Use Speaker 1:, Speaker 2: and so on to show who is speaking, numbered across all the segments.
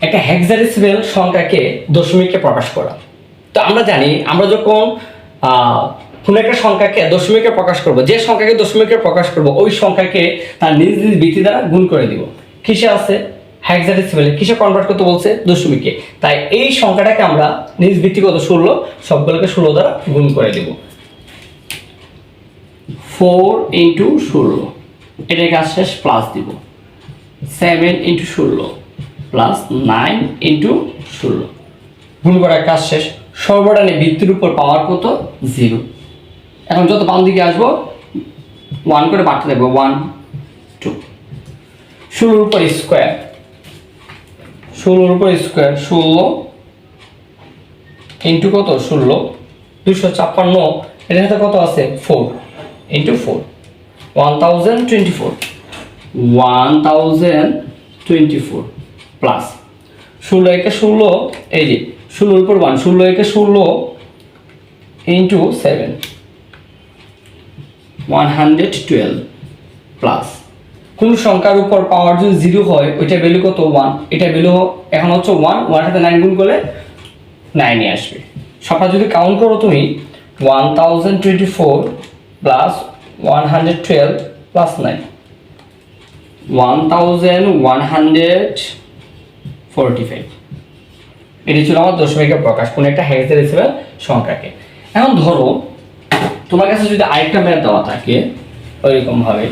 Speaker 1: একটা হেক্সাডেসিমেল সংখ্যাকে দশমিকে প্রকাশ করা। তো আমরা জানি, আমরা যখন কোনো একটা সংখ্যাকে দশমিকে প্রকাশ করব, যে সংখ্যাকে দশমিকে প্রকাশ করব, ওই সংখ্যাকে তার নিজ নিজ ভিত্তি দ্বারা গুণ করে দিব। কিসে আছে? হেক্সাডেসিমেলে কিসে কনভার্ট করতে বলছে? দশমিকে। তাই এই সংখ্যাটাকে আমরা নিজ ভিত্তিগত ষোলো। সবগুলোকে ষোলো দ্বারা গুণ করে দিব। ফোর ইন্টু ষোলো। এটার কাজ শেষ প্লাস দিব। সেভেন ইন্টু ষোলো। প্লাস নাইন ইন্টু ষোলো। গুণ করার কাজ শেষ। সর্বদানে বৃত্তির উপর পাওয়ার কত? জিরো এখন যত বাম দিকে আসব ওয়ান করে বাড়তে থাকব ওয়ান টু ষোলোর উপর স্কোয়ার ষোলোর উপর স্কোয়ার ষোলো ইন্টু কত? ষোলো। দুশো ছাপ্পান্ন। এটার সাথে কত আছে? Four into four one thousand twenty four one thousand twenty four plus ষোলো একে ষোলো, এই যে ষোলোর উপর ওয়ান ষোলো একে ষোলো into seven one hundred twelve plus কোন সংখ্যার উপর পাওয়ার যদি জিরো হয় ওইটা ভ্যালু কত? ওয়ান এটা ভ্যালু এখন হচ্ছে ওয়ান ওয়ান সাথে নাইন গুণ করলে নাইনে আসবে। সবটা যদি কাউন্ট করো তুমি one thousand twenty four plus one hundred twelve plus nine one thousand one hundred forty five এটি ছিল আমার দশমিকের প্রকাশ, কোনো একটা হেক্সাডেসিমাল সংখ্যাকে। এখন ধরো, তোমার কাছে যদি আরেকটা ম্যাথ দেওয়া থাকে, ওইরকম ভাবে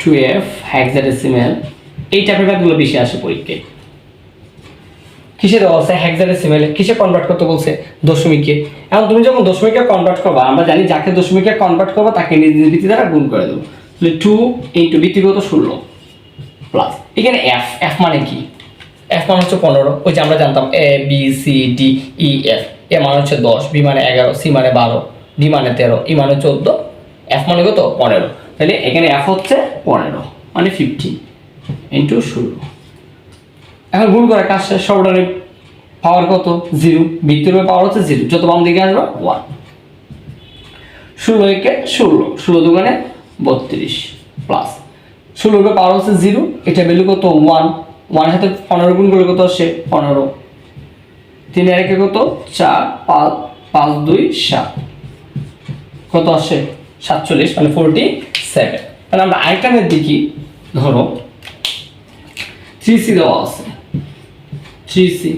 Speaker 1: টুয়েলভ হেক্সাডেসিমাল এই টাইপের ম্যাথগুলো বেশি আসে পরীক্ষায়। কিসে দেওয়া আছে? হেক্সাডেসিমালে কিসে কনভার্ট করতে বলছে? দশমিকে। এখন তুমি যখন দশমিকে কনভার্ট করবা, আমরা জানি যাকে দশমিকে কনভার্ট করবা, তাকে নিজ ভিত্তি দ্বারা গুণ করে দেবো। তাহলে টু ইন্টু ভিত্তিগত ষোলো। প্লাস এখানে এফ এফ মানে কি? এফ মানে হচ্ছে পনেরো। ওই যে আমরা জানতাম A B C D E F A মানে হচ্ছে দশ বি মানে এগারো সি মানে বারো ডি মানে তেরো ই মানে চোদ্দ এফ মানে কত? পনেরো। তাহলে এখানে এফ হচ্ছে পনেরো মানে ফিফটিন ইন্টু ষোলো। এখন গুণ করে কাজ শেষ সবটারে পাওয়ার কত? জিরো বৃত্তির পাওয়ার হচ্ছে জিরো যত বাম দিকে আসবে ওয়ান ষোলো একে ষোলো। ষোলো দোকানে বত্রিশ প্লাস ষোলো পাওয়ার হচ্ছে জিরো এটা ভ্যালু কত? ওয়ান ওয়ানের সাথে পনেরো গুণ করলে কত আসে? পনেরো। তিন আর একে কত? চার, পাঁচ পাঁচ, দুই, সাত। কত আসে? সাতচল্লিশ মানে ফোরটি সেভেন তাহলে আমরা আরেকটা দেখি। ধরো থ্রি সি দেওয়া আছে। Three C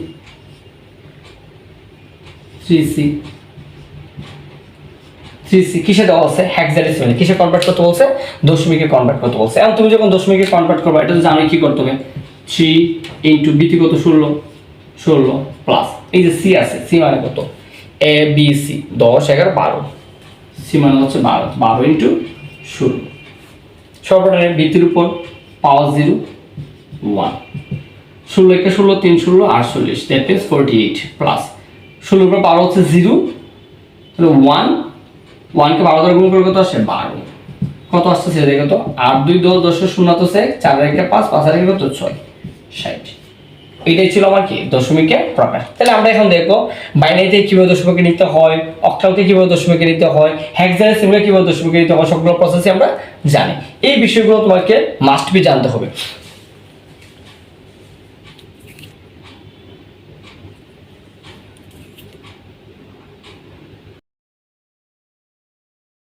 Speaker 1: three C three C কিসে দেওয়া আছে হ্যাক্সাডেসিমালে কিসে কনভার্ট করতে বলছে? দশমিকে কনভার্ট করতে বলছে। এখন তুমি যখন দশমিকে কনভার্ট করবে, এটা তো জানোই কি করতে হবে? থ্রি ইন্টু বিতি কত? ষোলো। ষোলো প্লাস এই যে সি আছে সি মানে কত? এ বি সি দশ, এগারো, বারো। সি মানে হচ্ছে বারো। বারো ইন্টু ষোলো। সর্বনিম্ন ভিত্তির উপর পাওয়ার জিরো ওয়ান ষোলো একে ষোলো, তিন ষোলো, আটচল্লিশ। That is forty eight plus ষোলোর উপর বারো হচ্ছে জিরো তাহলে ওয়ান ওয়ানকে বারো দ্বারা গুণ করে কত আসে? বারো। কত আসতেছে দেখো তো। আট, দুই, দশ দশের শূন্য তো সে চার রেখে পাঁচ পাঁচ রেখে কত? ছয়। ষাট। এটাই ছিল আমার কি? দশমিকে প্রকাশ। তাহলে আমরা এখন দেখো বাইনারিতে কীভাবে দশমিকে নিতে হয় অক্টালতে কীভাবে দশমিকে নিতে হয় হ্যাক্সাডেসিমালে কীভাবে দশমিকে নিতে হয় সবগুলো প্রসেসই আমরা জানি। এই বিষয়গুলো তোমাকে মাস্ট বি জানতে হবে।